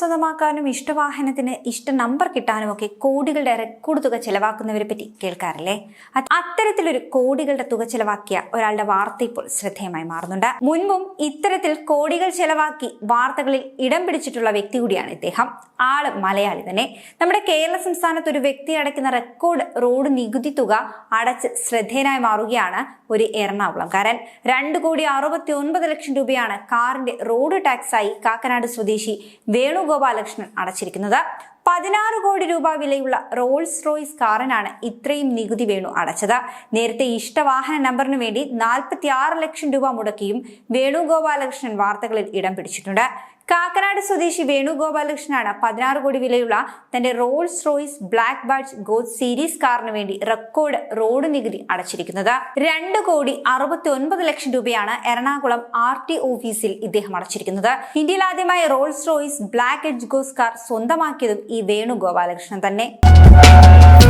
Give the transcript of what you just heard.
സ്വന്തമാക്കാനും ഇഷ്ടവാഹനത്തിന് ഇഷ്ട നമ്പർ കിട്ടാനും ഒക്കെ കോടികളുടെ റെക്കോർഡ് തുക ചെലവാക്കുന്നവരെ പറ്റി കേൾക്കാറില്ലേ? അത്തരത്തിലൊരു കോടികളുടെ തുക ചെലവാക്കിയ ഒരാളുടെ വാർത്ത ഇപ്പോൾ ശ്രദ്ധേയമായി മാറുന്നുണ്ട്. മുൻപും ഇത്തരത്തിൽ കോടികൾ ചെലവാക്കി വാർത്തകളിൽ ഇടം പിടിച്ചിട്ടുള്ള വ്യക്തി കൂടിയാണ് ഇദ്ദേഹം. ആൾ മലയാളി തന്നെ. നമ്മുടെ കേരള സംസ്ഥാനത്ത് ഒരു വ്യക്തി അടയ്ക്കുന്ന റെക്കോർഡ് റോഡ് നികുതി തുക അടച്ച് ശ്രദ്ധേയനായി മാറുകയാണ് ഒരു എറണാകുളംകാരൻ. രണ്ട് കോടി അറുപത്തി ഒൻപത് ലക്ഷം രൂപയാണ് കാറിന്റെ റോഡ് ടാക്സായി കാക്കനാട് സ്വദേശി വേണുഗോപാലകൃഷ്ണൻ അടച്ചിരിക്കുന്നത്. പതിനാറ് കോടി രൂപ വിലയുള്ള റോൾസ് റോയ്സ് കാറിനാണ് ഇത്രയും നികുതി വേണു അടച്ചത്. നേരത്തെ ഇഷ്ടവാഹന നമ്പറിന് വേണ്ടി നാൽപ്പത്തി ആറ് ലക്ഷം രൂപ മുടക്കിയും വേണുഗോപാലകൃഷ്ണൻ വാർത്തകളിൽ ഇടം പിടിച്ചിട്ടുണ്ട്. കാക്കനാട് സ്വദേശി വേണുഗോപാലകൃഷ്ണനാണ് പതിനാറ് കോടി വിലയുള്ള തന്റെ Rolls Royce black badge go series കാറിന് വേണ്ടി റെക്കോർഡ് റോഡ് നികുതി അടച്ചിരിക്കുന്നത്. രണ്ട് കോടി അറുപത്തി ഒൻപത് ലക്ഷം രൂപയാണ് എറണാകുളം ആർ ടി ഓഫീസിൽ ഇദ്ദേഹം അടച്ചിരിക്കുന്നത്. ഇന്ത്യയിൽ ആദ്യമായി റോൾസ് റോയ്സ് ബ്ലാക്ക് എഡ്ജ് ഗോസ് കാർ സ്വന്തമാക്കിയതും ഈ വേണുഗോപാലകൃഷ്ണൻ തന്നെ.